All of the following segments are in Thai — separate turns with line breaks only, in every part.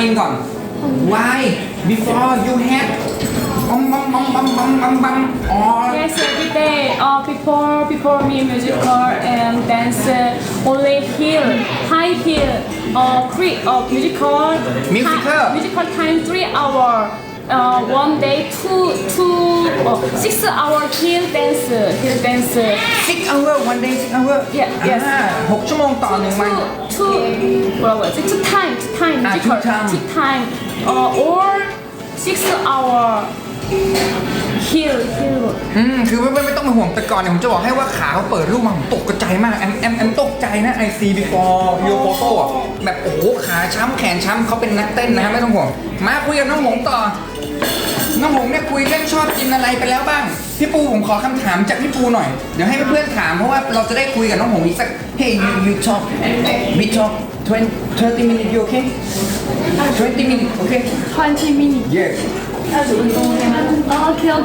มินก่อน why before you had บัมบัมบัมบัมบัมบัมบัมอ๋อ
Yes, every day. Uh, before before me musical and dance uh, only heel, high heel, uh, cre- uh, musical.
Musical?
Time, musical time three hour. uh, one day two two oh, six hour hill dance hill dance
six hour one day six hour
yeah yes
หกชั่วโมงต่อหนึ่งวัน
two well well two time two time
two time
two time uh, or six hour hill hill
อืมคือไม่ไม่ต้องมาห่วงแต่ก่อนเนี่ยผมจะบอกให้ว่าขาเขาเปิดรูปมาผมตกใจมากแอมแอมแอมตกใจนะไอซีบีฟอร์ยูโฟโต้แบบโอ้โหขาช้ำแขนช้ำเขาเป็นนักเต้นนะไม่ต้องห่วงมาคุยกับน้องหมงต่อ น้องหงได้คุยเรื่องชอบกินอะไรไปแล้วบ้าง พี่ปูผมขอคำถามจากพี่ปูหน่อย เดี๋ยวให้เพื่อนถามเพราะว่าเราจะได้คุยกับน้องหงอีกสักเ Hey, you, you talk. We talk 20, 30 minutes, you okay? 20 minutes, okay?
20 minutes
Yeah.
20分钟 OK 吗？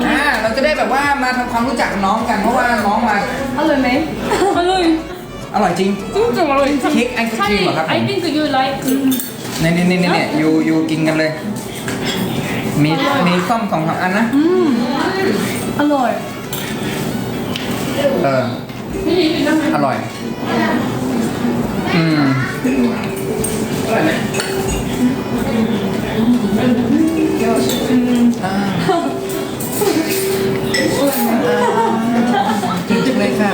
อ่า。เราจะได้แบบว่ามาทำความรู้จักน้องกันเพราะว่าน้องมา
อร่อยไหม
อร่อยอร่อยจริง
จริงจังอร่อยจริง
Cake and cream เหรอครับผม
I think you like
ในในในในเนี่ยอยู่อยู่กินกันเลย มีมีส้มสองสามอันนะ
Hello.
เออ อร่อย อืมอ่าจริงๆเลยค่ะ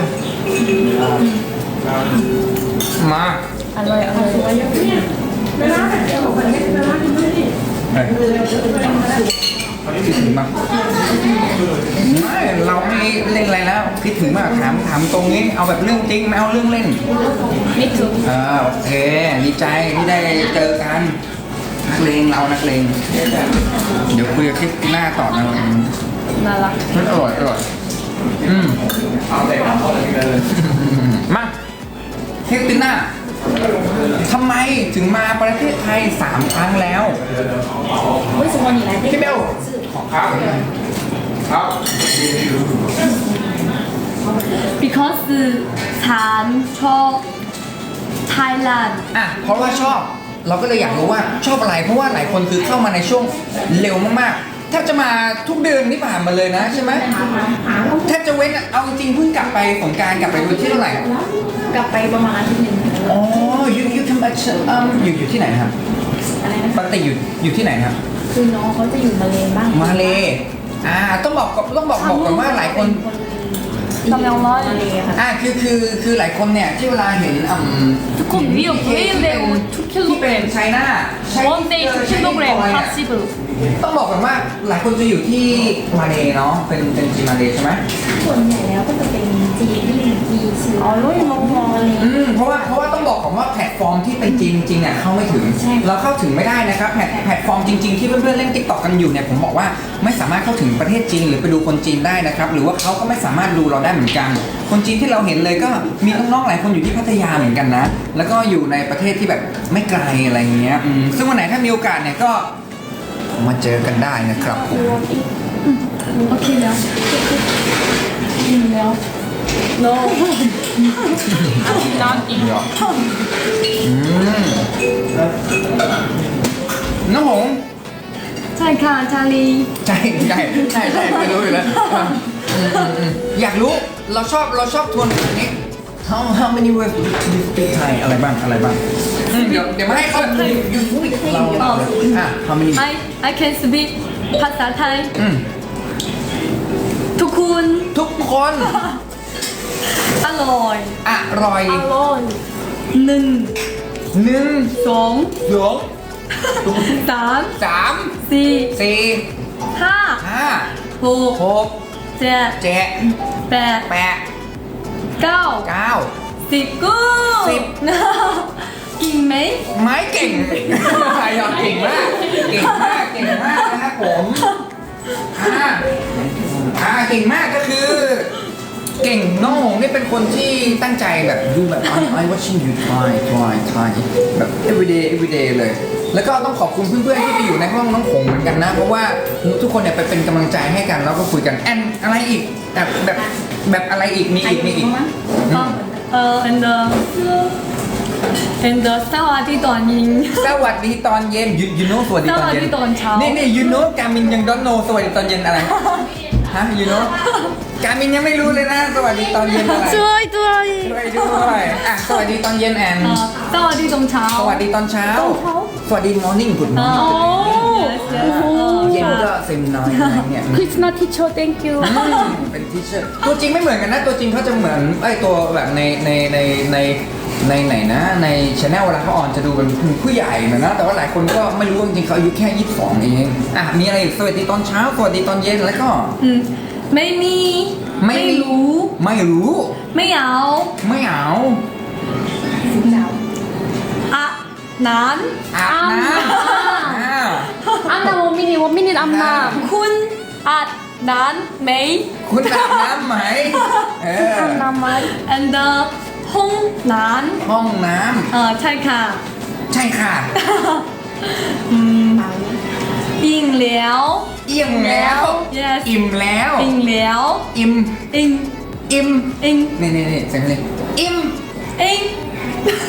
มา
Hello, hello.
เฮ้ย คิดถึงมากไม่เราไม่เล่นอะไรแล้ว คิดถึงมากถามถามตรงนี้ เอาแบบเรื่องจริงไม่เอาเรื่องเล่น
Me too.
อ่าโอเคดีใจที่ได้เจอกัน นักเลงเรานักเลง เดี๋ยวคุยกับคลิปหน้าต่อนะ
나 라.
มันอร่อยอร่อยอืมมาคลิปหน้า ทำไมถึงมาประเทศไทยสามครั้งแล้ว
为什么你来
พี่เบลครับครับ
because ฉันชอบไทยแลนด์
อ่ะเพราะว่าชอบ เราก็เลยอยากรู้ว่าชอบอะไร เพราะว่าหลายคนคือเข้ามาในช่วงเร็วมากๆแ ทบจะมาทุกเดือนที่ผ่านมาเลยนะใช่ไหมแทบจะเว้นอะเอาจริงๆเพิ่งกลับไปสงกรารกลับไปวันที่เท่าไหร่
กลับไปประมาณอาทิตย์หนึ่ง
อ๋อยูยูทำอะไรเอิ่มอยู่อยู่ที่ไหนนะครับ
อะไรนะ
ปกติอยู่อยู่ที่ไหนครับ
คือน้องเขาจะอยู่มาเลบ้าง
มาเลอ่าต้องบอกก่อนต้องบอกบอกก่อนว่าหลายคน
กำลังร้อยมาเลค่ะ
อ่าคือคือคือหลายคนเนี่ยที่เวลาเห็นอืม
ทุกคนมีอยู่ very low 2
ที่เป็น
kilogram
ไชน่า
one day 2 kilogram possible
ต้องบอกกันว่าหลายคนจะอยู่ที่มาเลเนาะเป็นเป็นจีนมาเลใช่ไหม
ส่วนใหญ่แล้วก็จะเป็นจีนที่มีเชื้อ
อร่อยมาก
มาเล
อืมเพราะว่าเพราะว่าต้องบอกก่อนว่าแพลตฟอร์มที่เป็นจีนจริงๆเนี่ยเข้าไม่ถึง
ใช่
เราเข้าถึงไม่ได้นะครับแพลตแพลตฟอร์มจริงๆที่เพื่อนๆเล่นติ๊กต็อกกันอยู่เนี่ยผมบอกว่าไม่สามารถเข้าถึงประเทศจีนหรือไปดูคนจีนได้นะครับหรือว่าเขาก็ไม่สามารถดูเราได้เหมือนกัน คนจีนที่เราเห็นเลยก็มีน้องๆหลายคนอยู่ที่พัทยาเหมือนกันนะ แล้วก็อยู่ในประเทศที่แบบไม่ไกลอะไรเงี้ยอืมซึ่งวันไหนถ้ามีโอกาสเนี่ยก็ มาเจอกันได้นะครับผม
โอเคแล้ว
กินแล้ว no I'm not eat
อืมน้องหง
ใช่ค่ะชาลี
ใช่ใช่ใช่ใช่ไม่รู้อยู่แล้วอืมอืมอืมอยากรู้เราชอบเราชอบทวนแบบนี้ how how many words do you speak Thai อะไรบ้างอะไรบ้างอืม เดี๋ยวเดี๋ยวมาให้เขาอยู่อยู่เราเราอะ how many
I I can speak ภาษาไทย
อืม
ทุกคน
ทุกคน
อร่อย
อร่อย
อร่อย
หนึ่ง
หนึ่ง
สอง
สอง
สาม
สาม
สี่
สี่
ห้า
ห้า
หก
หก
เจ็ด
เจ็ด
แปด
แปด
เก้า
เก้า
สิบกู
สิบ
กินไหม
ไม้เก่งใครยอมเก่งมาก เก่งมาก เก่งมากนะครับผมอ่าอ่าเก่งมากก็คือ เก่งน้องหงนี่เป็นคนที่ตั้งใจแบบดูแบบ I I watching you try try try แบบ everyday everyday เลย แล้วก็ต้องขอบคุณเพื่อนๆที่ไปอยู่ในห้องน้องหงเหมือนกันนะ เพราะว่าทุกคนเนี่ยไปเป็นกำลังใจให้กันแล้วก็คุยกันแอนอะไรอีกแบบแบบแบบอะไรอีกมีอีกมีอีกอืม
เออ and uh, and the สวัสดีตอนยิง
สวัสดีตอนเย็น you you know สวัสดีตอนเย็น
สวัสดีตอนเช้า
นี่นี่ you know กามินยัง don't know สวัสดีตอนเย็นอะไรฮะ you know กามินยังไม่รู้เลยนะ สวัสดีตอนเย็นอะไร
ช่วยด้วย
ช่วยด้วยอะสวัสดีตอนเย็นแอน
เอ่อสวัสดีตอนเช้า
สวัสดีตอนเช้า สวัสดี morning good
เอ่ อ
morning เย็นก็เซมนอยเนี่ย
Krishna teacher thank you
อืมเป็นทีเชอร์ตัวจริงไม่เหมือนกันนะ ตัวจริงเขาจะเหมือนไอ้ตัวแบบในในในในในไหนนะ ในช anel เวลาเขาออนจะดูเป็นผู้ใหญ่หน่อยนะ แต่ว่าหลายคนก็ไม่รู้ว่าจริงๆเขาอายุแค่ 22 เอง อะ มีอะไรอีกสวัสดีตอนเช้า สวัสดีตอนเย็นแล้วก็
อืมไม่มี
ไม่มี
รู้
ไม่รู้
ไม่เอา
ไม่เอา
อะนั้น
อาบน้ำอ่า
안나 one minute one minute 안나
คุณอาบนั้นไหม
คุณอาบน้ำไหมเออ
안나 말
and the ห้องนั้น
ห้องน้
เออใช่ค่ะ ำ
ใช่ค่ะ
อืมอิ่งแล้ว
เอี่ยมแล้ว
Yes
อิ่มแล้ว
อิ่งแล้ว
อิ่ม
อิ่ง
อิ่ม
อิ่ง
นี่นี่นี่เสียงเลยอิ่ม
อิ่ง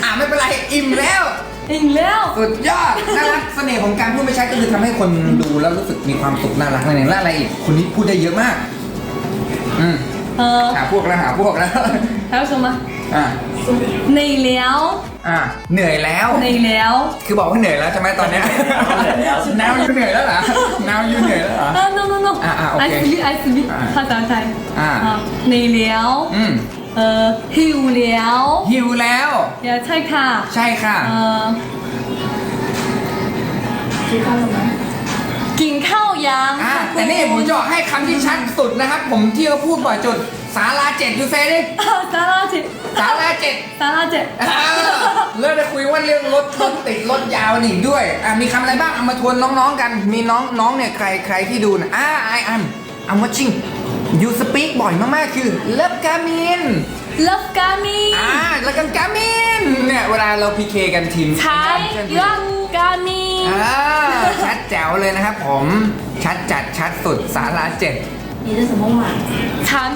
อ่าไม่เป็นไร อิ่มแล้ว
อิ่งแล้ว
สุดยอดน่ารักเสน่ห์ของการพูดไม่ชัดก็คือทำให้คนดูแล้วรู้สึกมีความสุขน่ารักนั่นเองและอะไรอีกคนนี้พูดได้เยอะมาก อืม
เออ
หาพวกแล้วหาพวกแล้ว
แล้ว什么
อ่า
เหนื่อยแล้ว
อ่าเหนื่อยแล้ว
เหนื่อยแล้ว
คือบอกว่าเหนื่อยแล้วใช่ไหมตอนเนี้ยนาวยูเหนื่อยแล้วเหรอนาวยูเหนื่อยแล้วเหรอ
อ่า no no no
อ่าอ่าโอเค
I sleep I sleep
อ่า
ภาษาไทย
อ่า
เหนื่อยแล้ว
อืม
เออหิวแล้ว
หิวแล้ว
อย่าใช่ค่ะ
ใช่ค่ะ
เออกินข้าวยัง
อ่าแต่นี่ผมจะบอกให้คำที่ชัดสุดนะครับ ผมที่เขาพูดบ่อยจุดสาราเจ็ดยูเซดิ
อ่าสาราเจ็ด
สาราเจ็ด
สาราเจ็ด
เออเริ่มจะคุยว่าเรื่องรถรถติดรถยาวนี่อีกด้วยอะมีคำอะไรบ้างเอามาทวนน้องๆกัน มีน้องน้องเนี่ยใครใครที่ดูนะอ่าไออันอัมวัชิง ยูสปีกบ่อยมากๆ คือเลิฟกามิน
Love Gami
อ่าเลิวกันกามินเนี่ยเวลาเราพีเคกันทีม
ใช้
Young Gami อ่าชัดแจ๋วเลยนะครับผม ชัดจัดชัดสุดสาระเจ็ด
มีเรื่งส
มมติว่า Thám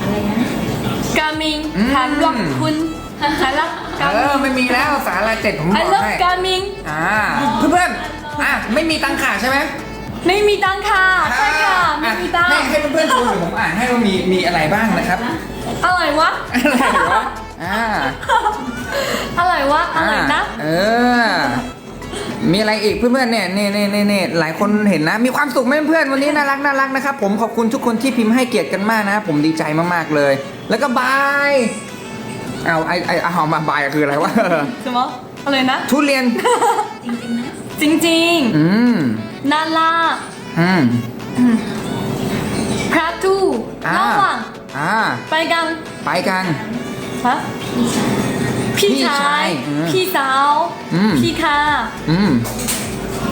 อะไรนะ
Gami
อืม
Thám Rock คุณฉันรัก
เอ
Gami
อไม่มีแล้วสาระเจ็ดผมบ
I
อก
love
ให้
Gami
อ่าเพื่อนๆอ่าไม่มีตังค์ขาใช่ไหม
ไม่มีตังค่ะใช่ค่ะไม่
อะ
มีตัง
ให้ให้เพื่อนๆดูหรือผมอ่านให้ว่ามีมีอะไรบ้างนะครับ
อะไรวะ
อะไรวะอ่า
อะไรวะอะไรนะ
เออมีอะไรอีกเพื่อนๆเนี่ยเนี่ยเนี่ยเนี่ยเนี่ยหลายคนเห็นนะ มีความสุขไหมเพื่อนๆวันนี้น่ารักน่ารักนะครับผมขอบคุณทุกคนที่พิมพ์ให้เกียรติกันมากนะครับผมดีใจมากๆเลย แล้วก็บายเอาไอไอเอามาบายคืออะไรวะ
สมออะไรนะ
ทุเรียน
จริง
อืม
ๆน่ารัก
อืม
พระทู
อ่า
ระหว่าง
อ่า
ไปกัน
ไปกัน
ฮะพี่
พี่
ชา
ชาย
ย
อืม
พี่สาว
อืม
พี่ค่ะ
อืม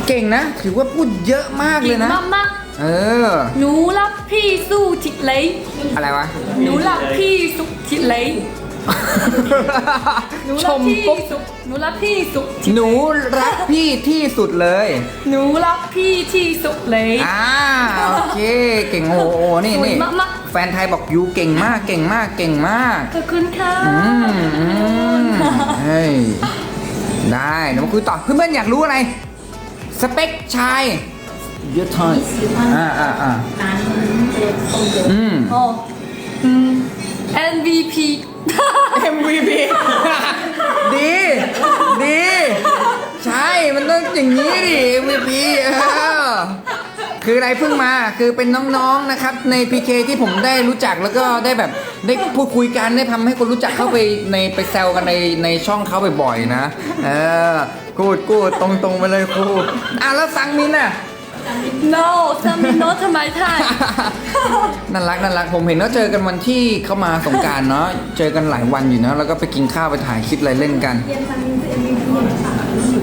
เก่งนะ ถือว่าพูดเยอะมากเล
เก่
ย
ง
นะ
มาก
เออ
ๆหนูรักพี่สู้ทิเลย
อะไรวะ
หนูรักพี่สุดทิเลย หนู
ช
รักพี่สุดหนูรักพี่สุด
หนูรักพี่ที่สุดเลย
หนูรักพี่ที่สุดเลย
อ่าโอเคเก่งโอ้หนี่นี่แฟนไทยบอกยูเก่งมากเก่งมากเก่งมาก
ขอบคุณค่ะ
อืมอืมได้เดี๋คุยต่อเพื่อนอยากรู้อะไร สเปคชายเยอทอยอ่าอ่าอ่าอืม
โอ้อืม MVP
MVP ดี ดี ใช่ มันต้องอย่างนี้ดิ MVP เออคืออะไรเพิ่งมา คือเป็นน้องๆ นะครับ ใน PK ที่ผมได้รู้จักแล้วก็ได้แบบได้พูดคุยกันได้ทำให้คนรู้จักเข้าไปในไปแซวกันในในช่องเขาบ่อยๆนะ เออกูดกูดตรงๆไปเลยกูดอะแล้วสังมินอะ
no สามีโนทำไมไทย
น่ารักน่ารักผมเห็นว่าเจอกันวันที่เข้ามาสงกรารเนาะเจอกันหลายวันอยู่นะแล้วก็ไปกินข้าวไปถ่ายคลิปอะไรเล่นกัน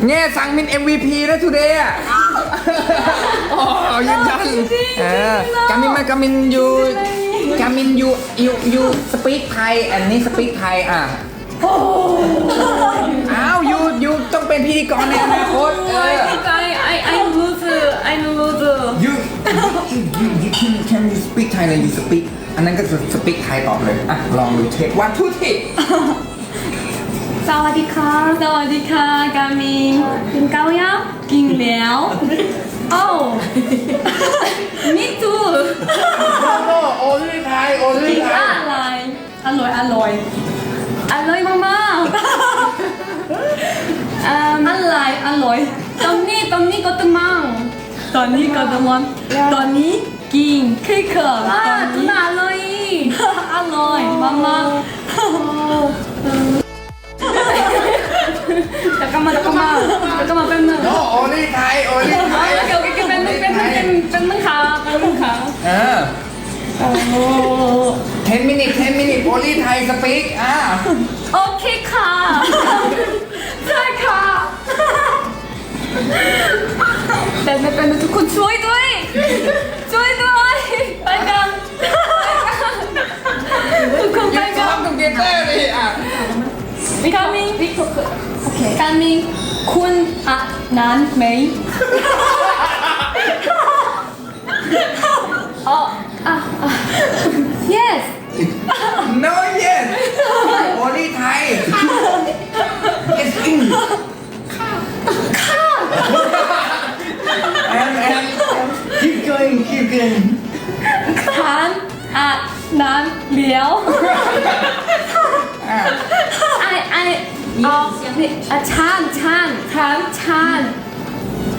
เนี่ยสั่งมิน MVP นะ today อะโอ้ยืนยันเออกามินมากามินยูกามินยูยูยูสปีกไทยอันนี้สปีกไทยอะอ้าวยูยูต้องเป็นพิธีกรในอนาคตเออ
I think I I I lose I lose
you you you you can can you speak Thai เลย you speak อันนั้นก็จะ speak Thai ตอบเลยอะลองดูเทควันทูเทค
สวัสดีค่ะ สวัสดีค่ะกามินกินข้าวยังกินแล้วโอ้ me too
โอลิไทยโอลิ
กิน
ไทย
อะไรอร่อยอร่อยอร่อยมากๆอืมอะไรอร่อย ตอนนี้ตอนนี้ก็ตะมัง ตอนนี้ก็ตะมังตอนนี้กินเคกตอนนี้อร่อยอร่อยมากมาตะกมาตะกมา
ตะกมาเป็นมึง
โอ้โอลี่ไทยโอลี่ไทย
เกี่ยวกับเป็นเป็นเป็นเป็นงขา
เป็นมึงขาเออโอ้10 minute 10 minute โอลี่ไทยสปีกอ่า
โอเคค่ะใช่ค่ะ แต่ไม่เป็นทุกคนช่วยด้ว
ย
ช่วยด้วยไปกั
นทุกค
นไป
กัน ทำกับเกเตอร์ดิอะ
becoming โอเค coming คุณอะนานไหมอ๋ออะอะ yes
no yes โอนี่ไทย ท keep going, keep going. คานอาบน้ำเลี้ย
ว ไอไอ
ออ
กนี่อาชานชานคานชาน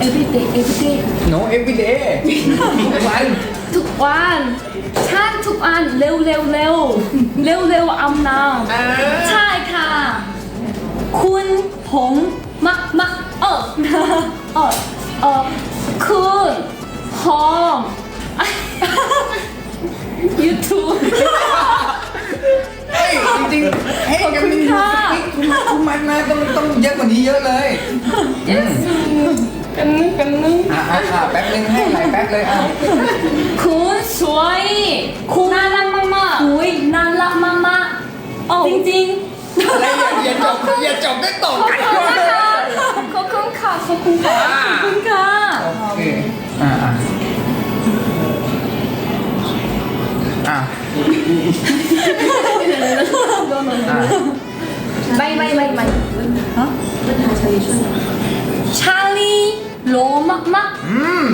everyday everyday
No, every day. ทุกวัน
ทุกวันชานทุกวันเร็วเร็วเร็วเร็วเร็วอำนา
จ
ใช่ค่ะ คุณผมมักมักเออเออเออ คุณหอม YouTube
เฮ้ยจริงๆเฮ้ย
ขอบ
ยัง
คุณ
มี
ค่ะ
ทุกมันนะต้องต้องเยอะกว่านี้เยอะเลยอืม
กันนึงกันนึง
อะอะอะแป๊บนึงให้หลายแป๊บเลยอะ
คุณสวยคุณน่ารักมากๆอุ้ยน่ารักมากๆจริงๆ
อะไรอย่าอย่าจบอย่าจบได้ตก
ขอบคุณค่ะขอบคุณค่ะขอบคุณค่ะ ฮะ
เพื่อนหาชาลีช่วยหน่อย
ชาลีโลมากมาก
อืม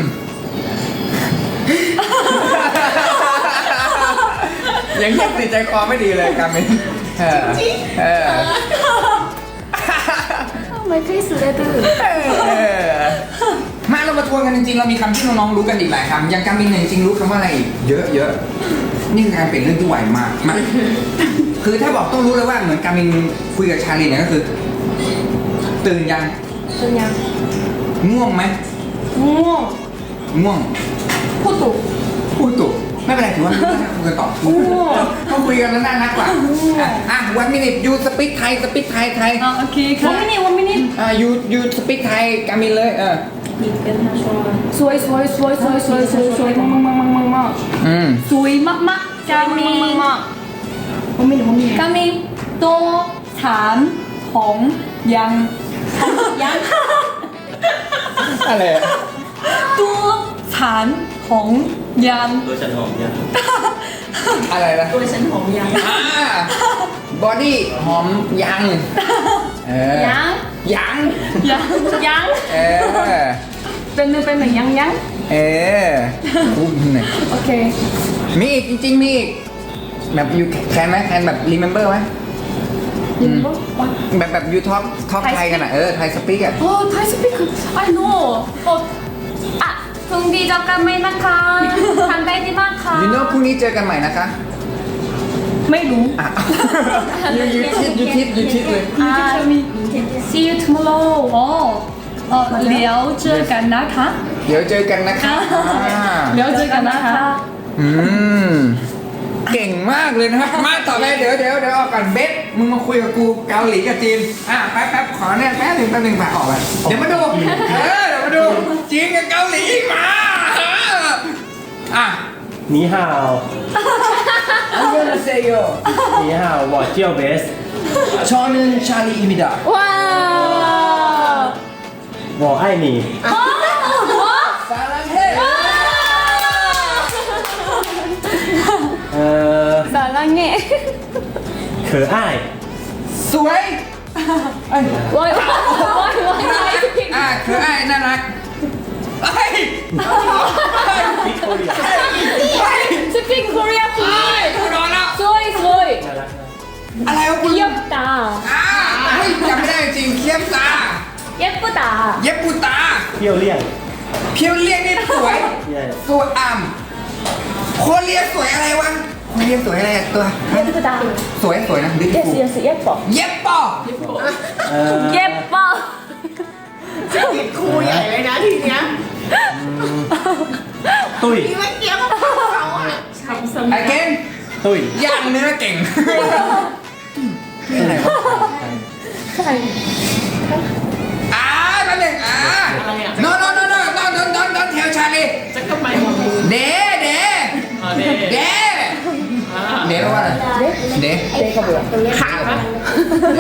ยังยังติดใจคอไม่ดีเลยกามินเออเออ
ไม่เคยสุดเลยตื้อ
เออมาเรามาทวนกันจริงๆ เรามีคำที่น้องๆรู้กันอีกหลายคำอย่างกามินเนี่ยจริงๆรู้คำว่าอะไรอีกเยอะเยอะนี่คือการเปลี่ยนเรื่องที่ไวมากมาคือถ้าบอกต้องรู้เลยว่าเหมือนกามินคุยกับชาลีเนี่ยก็คือ ตื่นยัง
เป็นยัง
ง่วงไหม
ง่วง
ง่วง
พูดถูก
พูดถูกไม่เป็นไรถือว่าไม่ได้คุยกันต่อ
ง่วง
ต้องคุยกันแล้วน่ารักกว่าอะอะวันมินิทยูสปิกไทยสปิกไทยไทย
อะโอเคค่ะ one minute one minute
อะยูยูสปิกไทยกามินเลยเออ
มีเป็นหาชอย
สวยสวยสวยสวยสวยสวยสวยมากมากมากมากมาก
อืม
สวยมากมากกามิน one minute one minute กามินโตฐาน ของยังยัง
อะไรอะ
ตัวฐานของยัง
ตัวฉันหอมยัง
อะไรนะ
ตัวฉันหอมยัง
อ่าบอดี้หอมยังเออ
ยัง
ยัง
ยังยัง
เออ
เป็นหนึ่งเป็นหนึ่งยังยัง
เอออุ้มหน่อย
โอเค
มีอีกจริงๆมีอีกแบบยูแคนไหมแคนแบบรีเมมเบอร์ไหม อืมแบบแบบยูท็อกท็อกไทยกันอะ เออ ไทยสปีกอะ
โอ้ไทยสปีก I know โอ้อะพรุ่งนี้เจอกันไหมนะคะทำได้ดีมากค่ะ
ยูโน่พรุ่งนี้เจอกันใหม่นะคะ
ไม่รู้
อะ ยูยูทิดยูทิดยูทิดเลย
อ่า see you tomorrow อ๋อเออเดี๋ยวเจอกันนะคะ
เดี๋ยวเจอกันนะคะอ่า
เดี๋ยวเจอกันนะคะ
อืม เก่งมากเลยนะครับ มาต่อไปเดี๋ยวเดี๋ยวเดี๋ยวออกก่อนเบสมึงมาคุยกับกูเกาหลีกับจีน อะแป๊บแป๊บขอเนี่ยแป๊บหนึ่งแป๊บหนึ่งมาออกไปเดี๋ยวมาดู เออเดี๋ยวมาดูจีนกับเกาหลีมาอะ
หนี
ห่าวอั
นยองเซ
โย
หนีห่าวบอดเจียวเบส
ชอนึงชาลีอิมิดะ
ว้าว
บอไอ
หนี สอนว่าเง่เข
อ
อายสวย
วอ้
ยโว้ย
โว้ยโว้
ยโว้ยน่ารักอ่าเขออ้ายน่ารักเอ้ย
วิกตอเรีย
สปิงโค
เรีย
คุย
กูโดนแล้ว
สว
ยสวยน่วรัก
อะไรวะคุณ
เย็บตา
อ่าวฮ้ยจำไม่ได้จริงเย็บตา
เย็บปูตา
เย็บปูตา
เที่ยวเลี่ยง
เที่ยวเลี่ยงนี่สวยสวยอ่ำโคเรียสวยอะไรวะ โคเรียสวยอะไรอะตัว
예쁘다
สวยสวยนะบิ๊ก
yes yes 예뻐
เย็บปอ
เออ
예뻐
ครูใหญ่เลยนะทีเนี้ย
ตุ้ย
ที่เมื่อกี้ก็พูดเขาอ่ะ
ไอ้เก่ง
ตุ้ย
ย่างเนื้อเก่งอะไรวะอ่าแป๊บหนึงอ่า
อะไรอ่ะ
no no no no no don't don't don't tell Charlie
จะทำไมหมด
เด เด
อ๋อเด็
เดเดแปลว่าอะไรเด
ขาปะ
เด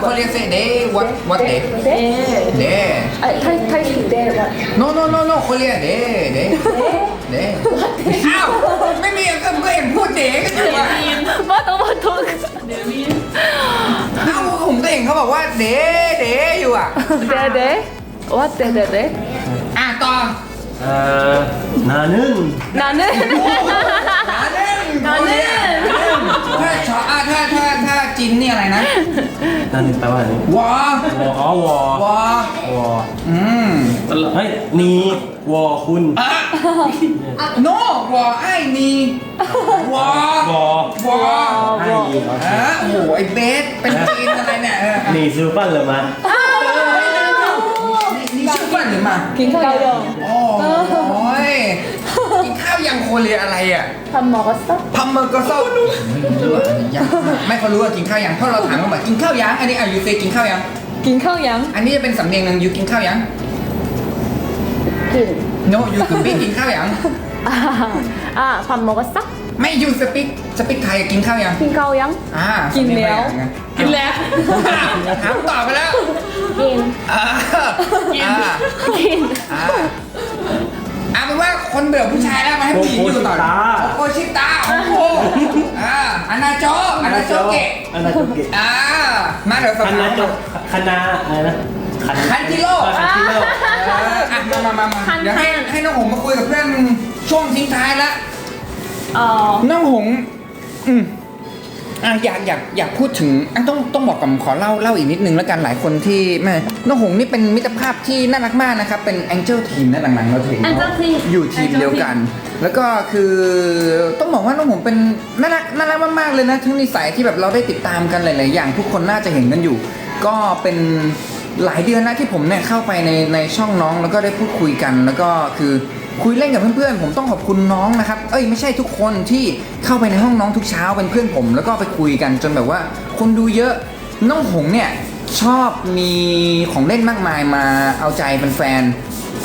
เขาเรียกเซเด what what เดเด
아 타이 타이 네 what
no no no no เขาเรียกเดเดเดอ้าวไม่มีก็ก็เห็นพูดเดกันอยู่อะ
맞아 맞아
เอ้าผมก็เห็นเขาบอกว่าเดเดอยู่อ่ะ
네네 what 네네네
อ่ะต่อ
เอ่อนานึ่ง
나는
นาเ นอ
นเล่
ถ้าชอถ้าถ้าถ้าจินนี่อะไรนะ
นั่นแปลว่าอะไร
วอ
วอวอ
วอ
วอ
อืม
เฮ้ยนี่วอคุณ
โนวอไอ้นี่วอ
วอ
วอ
ไอ้นี่
อ่โอ้เบสเป็นจีนอะไรเนี่ย
นี่ซื้อปั้นเลยมา
นี่ซื้อฟันหรือมา
กินข้า
วเดียวโอ้ยาวอย่างโคเรียอะไรอะ
ทำหมอกซะ
พัมเมอร์ก็เศร้าไม่รู้อะยังไม่เขารู้ว่ากินข้าวยังเพราะเราถามเขาแบบกินข้าวยังอันนี้อะยูเซกินข้าวยัง
กินข้าวยัง
อันนี้จะเป็นสำเนียงหนึ่งยูกินข้าวยัง กิน no you s p e กินข้าวยัง
อ่าอ่าทำหมอกซะ
ไม่ยูสปิกสปิกไทยกินข้าวยัง
กินข้าวยัง
อ่า
กินแล้ว
กินแล้วถามตอบไปแล้ว กินอ่า
กิน
อ่ากิน เอาเป็นว่าคนเบื่อผู้ชายแล้วมาให้ผู้หญิงอยู่ต่อโอโกชิตาโอ้โหอ่าอานาโจอานาโจเกะ
อันนาโจเกะ
อ่ามาเดี๋ยวส
คัน
ถา
นาโจคณะอะไรนะ
คันจิโร่
เออคันจิโร่
เอออะมามามามา
คัน
เดี๋ยวให้
คัน
ให้น้องหงมาคุยกับเพื่อนช่วงทิ้งท้ายละ
어,
น้องหงอืม อะอยากอยากอยากพูดถึงอะต้องต้องบอกกับขอเล่าเล่าอีกนิดนึงแล้วกันหลายคนที่แม่น้องหงนี่เป็นมิตรภาพที่น่ารักมากนะครับ เป็น Angel Team นะหลังๆเราจะเห็น
Angel Team
อยู่ทีม
Angel
เดียวกัน แล้วก็คือต้องบอกว่าน้องหงเป็นน่ารักน่ารักมากๆเลยนะ ทั้งนิสัยที่แบบเราได้ติดตามกันหลาย ๆ อย่าง ทุกคนน่าจะเห็นกันอยู่ ก็เป็นหลายเดือนแล้วที่ผมเนี่ยเข้าไปในในช่องน้องแล้วก็ได้พูดคุยกัน แล้วก็คือ คุยเล่นกับเพื่อนๆ ผมต้องขอบคุณน้องนะครับ เอ้ยไม่ใช่ทุกคนที่เข้าไปในห้องน้องทุกเช้าเป็นเพื่อนผม แล้วก็ไปคุยกันจนแบบว่า คนดูเยอะน้องหงเนี่ยชอบมีของเล่นมากมายมาเอาใจเป็นแฟน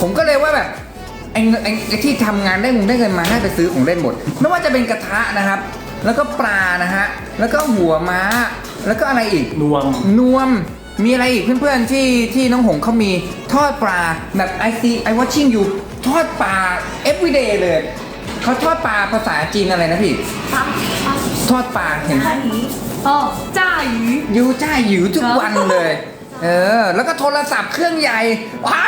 ผมก็เลยว่าแบบไอ้เงินไอ้ไอ้ที่ทำงานได้เงินได้เงินมาให้ไปซื้อของเล่นหมด ไม่ว่าจะเป็นกระทะนะครับ แล้วก็ปลานะฮะแล้วก็หัวม้า แล้วก็อะไรอีก
นวม
นวมมีอะไรอีกเพื่อนๆที่ที่น้องหงเขามีทอดปลาแบบ I see I watching you ทอดปลา everyday เลย เขาทอดปลาภาษาจีนอะไรนะพี่ครับทอดปลาเห็น
ไหมจ้，าห，
ยูจ้าหยิทุกวันเลย เออ แล้วก็โทรศัพท์เครื่องใหญ่ว้า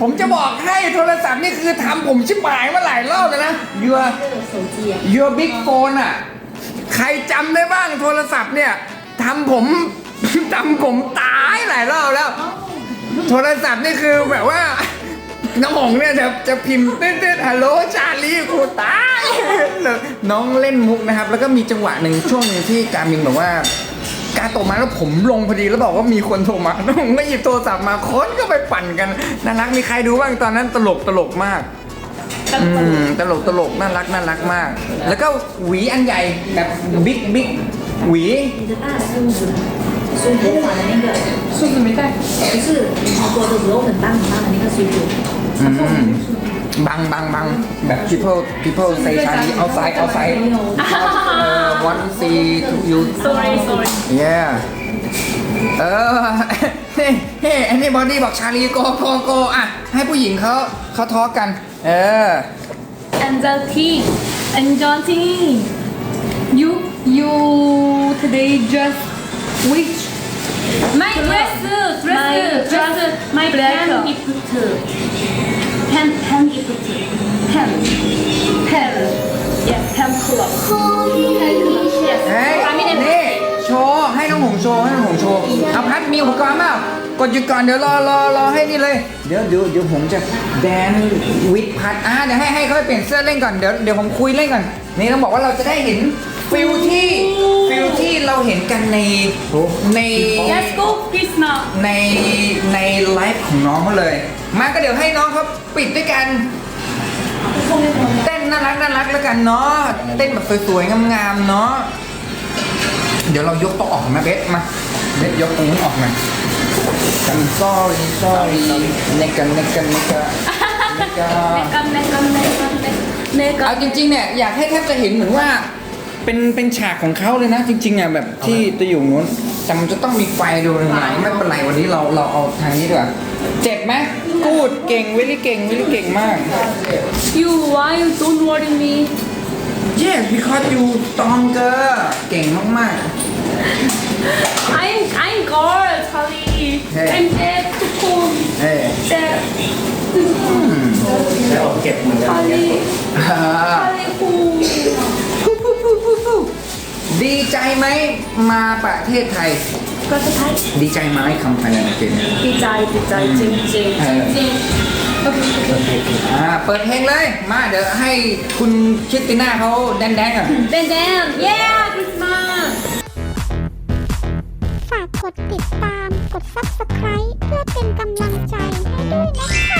ผมจะบอกให้โทรศัพท์นี่คือทำผมชิบหายมาหลายรอบแล้วนะ your 这个
手机啊
，your big phone อะ ใครจำได้บ้างโทรศัพท์เนี่ยทำผม ทำผมตายหลายรอบแล้ว โทรศัพท์นี่คือแบบว่า น้องหงเนี่ยจะจะพิมพ์ตืดๆฮัลโหลชาลีกูตายเลยน้องเล่นมุกนะครับ แล้วก็มีจังหวะหนึ่งช่วงหนึ่งที่การมินบอกว่า การตกมาแล้วผมลงพอดีแล้วบอกว่ามีคนโทรมา น้องหงก็หยิบโทรศัพท์มาคนก็ไปปั่นกันน่ารักมีใครดูบ้างตอนนั้นตลกตลกมาก อืมตลกตลกน่ารักน่ารักมาก แล้วก็หวีอันใหญ่แบบบิ๊กบิ๊กหวี
你的大师傅的，水头发的那个，
数字没带。
不是你做的时候很大很大的那个水果，
อืมบังบังบังแบบ people people say Chinese outside outside เออ one see to you
Sorry, sorry.
yeah เออเฮ้เฮ้ anybody บอกชาลีโกโกโกอะ ให้ผู้หญิงเขาเขาทอกัน เออ
Angel Team. Angel Team. You, you today just which My dress, dress,
My
dress, my
black.
pen gift. Pen, pen gift. Pen, pen. Yes, pen club. Pen club. Yes.
เฮ้ย
I mean,
นี่ โชว์ ให้น้องหงโชว์ ให้น้องหงโชว์ เอาพัดมีอุปกรณ์เปล่ากดหยุดก่อน เดี๋ยวรอรอรอให้นี่เลย เดี๋ยวเดี๋ยวเดี๋ยวผมจะแดนวิดพัดอะเดี๋ยวให้ให้เขาไปเปลี่ยนเสื้อเล่นก่อน เดี๋ยวเดี๋ยวผมคุยเล่นก่อน นี่ต้องบอกว่าเราจะได้เห็นฟิลที่ฟิลที่เราเห็นกันในใน
Let's go, Krishna.
ในในไลฟ์ของน้องเขาเลย มาก็เดี๋ยวให้น้องเขาปิดด้วยกันเต้นน่ารักน่ารักแล้วกันเนาะเต้นแบบสวยๆงามๆเนาะเดี๋ยวเรายกโต๊ะออกมาเบสมาเบสยกตรงนู้นออกมากัน sorry sorry เนกันเนกันเนกันเนกัน
Makeup, makeup, makeup, makeup.
เอาจริงๆเนี่ยอยากให้แทบจะเห็นเหมือนว่า เป็นเป็นฉากของเขาเลยนะ จริงๆอะแบบที่จะอยู่นู้นแต่มันจะต้องมีไฟดูหน่อยไม่เป็นไรวันนี้เราเราเอาทางนี้ดีกว่าเจ็บไหม กูดเก่งวิลลี่เก่งวิลลี่เก่งมาก
You, why you don't worry me?
Yes because you stronger เก่งมาก
I'm, I'm girl, Charlie.
Hey.
I'm dead to cool.
ๆเฮ้ย
Dead.
แล้วเก็บเหมือนกัน
Charlie,
อ่า
Charlie cool.
ดีใจไหมมาประเทศไทย
ก็จะใช้
ดีใจไหมคำไทยในเกมเนี่ย
ดีใจดีใจจริงจริง
เออ
จริงโอเคโอเค
อ่าเปิดเพลงเลย มาเดี๋ยวให้คุณชิตติน่าเขาแดนๆก่อน
เดนเดนเย้คริสต์มาส
ฝากกดติดตามกด subscribe เพื่อเป็นกำลังใจให้ด้วยนะคะ